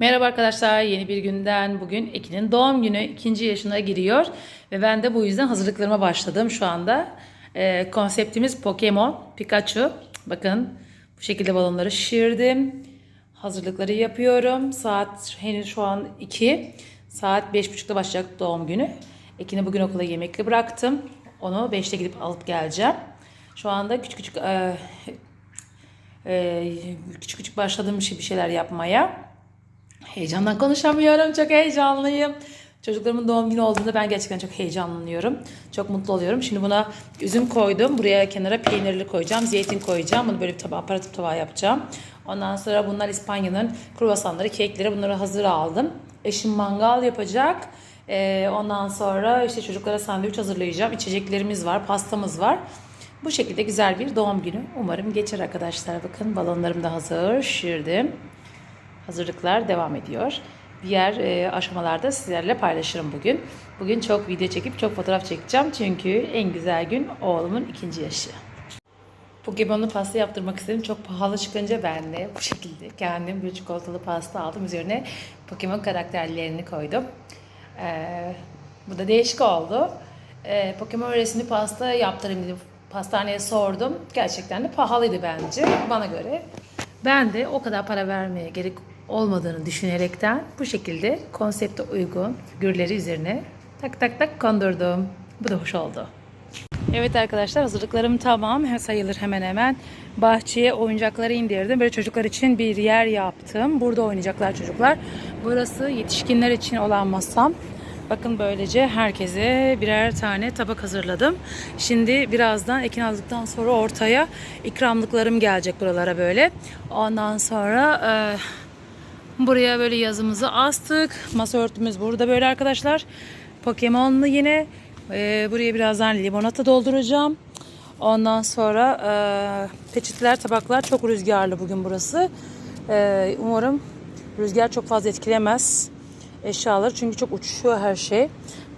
Merhaba arkadaşlar, yeni bir günden bugün Ekin'in doğum günü ikinci yaşına giriyor ve ben de bu yüzden hazırlıklarıma başladım şu anda. Ee, konseptimiz Pokemon, Pikachu. Bakın bu şekilde balonları şişirdim. Hazırlıkları yapıyorum. Saat henüz şu an 2. Saat 5.30'da başlayacak doğum günü. Ekin'i bugün okula yemekli bıraktım. Onu 5'te gidip alıp geleceğim. Şu anda küçük küçük e, e, küçük küçük başladığım bir şey- bir şeyler yapmaya. Heyecandan konuşamıyorum. Çok heyecanlıyım. Çocuklarımın doğum günü olduğunda ben gerçekten çok heyecanlanıyorum. Çok mutlu oluyorum. Şimdi buna üzüm koydum. Buraya kenara peynirli koyacağım. Zeytin koyacağım. Bunu böyle bir tabağa, aparatif tabağa yapacağım. Ondan sonra bunlar İspanya'nın kruvasanları, kekleri. Bunları hazır aldım. Eşim mangal yapacak. Ee, ondan sonra işte çocuklara sandviç hazırlayacağım. İçeceklerimiz var, pastamız var. Bu şekilde güzel bir doğum günü. Umarım geçer arkadaşlar. Bakın balonlarım da hazır. Şişirdim. Hazırlıklar devam ediyor. Diğer e, aşamalarda sizlerle paylaşırım bugün. Bugün çok video çekip çok fotoğraf çekeceğim. Çünkü en güzel gün oğlumun ikinci yaşı. Pokemon'lu pasta yaptırmak istedim. Çok pahalı çıkınca ben de bu şekilde kendim bir çikolatalı pasta aldım. Üzerine Pokemon karakterlerini koydum. Ee, bu da değişik oldu. Ee, Pokemon resimli pasta yaptırayım dedim. Pastaneye sordum. Gerçekten de pahalıydı bence bana göre. Ben de o kadar para vermeye gerek olmadığını düşünerekten bu şekilde konsepte uygun figürleri üzerine tak tak tak kondurdum. Bu da hoş oldu. Evet arkadaşlar hazırlıklarım tamam. Sayılır hemen hemen. Bahçeye oyuncakları indirdim. Böyle çocuklar için bir yer yaptım. Burada oynayacaklar çocuklar. Burası yetişkinler için olan masam. Bakın böylece herkese birer tane tabak hazırladım. Şimdi birazdan ekin aldıktan sonra ortaya ikramlıklarım gelecek buralara böyle. Ondan sonra e, buraya böyle yazımızı astık. Masa örtümüz burada böyle arkadaşlar. Pokemon'lu yine. E, buraya birazdan limonata dolduracağım. Ondan sonra e, peçeteler, tabaklar çok rüzgarlı bugün burası. E, umarım rüzgar çok fazla etkilemez eşyaları çünkü çok uçuşuyor her şey.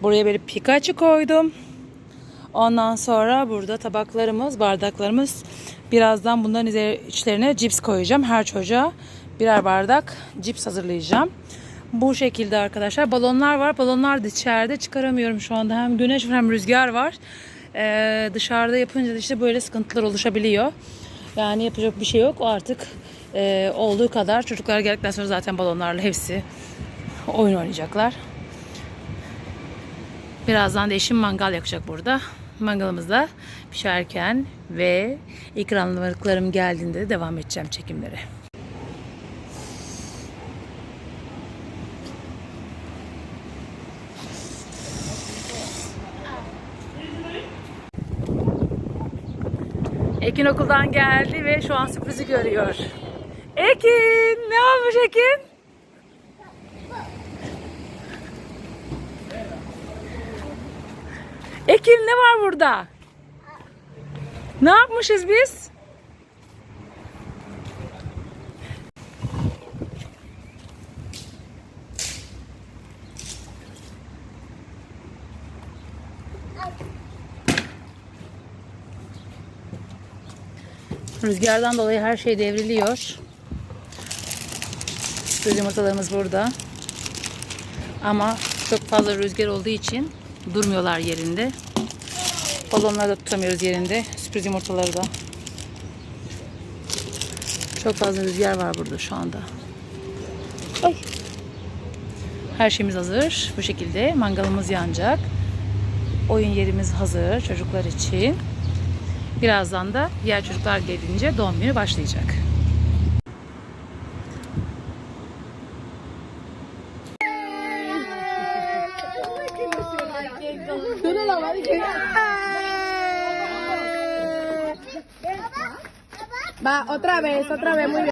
Buraya böyle Pikachu koydum. Ondan sonra burada tabaklarımız, bardaklarımız. Birazdan bunların içlerine cips koyacağım. Her çocuğa birer bardak cips hazırlayacağım. Bu şekilde arkadaşlar. Balonlar var. Balonlar da içeride çıkaramıyorum şu anda. Hem güneş hem rüzgar var. Ee, dışarıda yapınca da işte böyle sıkıntılar oluşabiliyor. Yani yapacak bir şey yok. O artık e, olduğu kadar. Çocuklar geldikten sonra zaten balonlarla hepsi oyun oynayacaklar. Birazdan da eşim mangal yakacak burada. Mangalımız da pişerken ve ikramlıklarım geldiğinde de devam edeceğim çekimlere. Ekin okuldan geldi ve şu an sürprizi görüyor. Ekin! Ne olmuş Ekin? Ekin ne var burada? Ne yapmışız biz? Rüzgardan dolayı her şey devriliyor. Sürpriz yumurtalarımız burada. Ama çok fazla rüzgar olduğu için durmuyorlar yerinde. Balonları da tutamıyoruz yerinde. Sürpriz yumurtaları da. Çok fazla rüzgar var burada şu anda. Ay. Her şeyimiz hazır. Bu şekilde mangalımız yanacak. Oyun yerimiz hazır çocuklar için. Birazdan da diğer çocuklar gelince doğum günü başlayacak. Va, otra vez, otra vez, muy bien.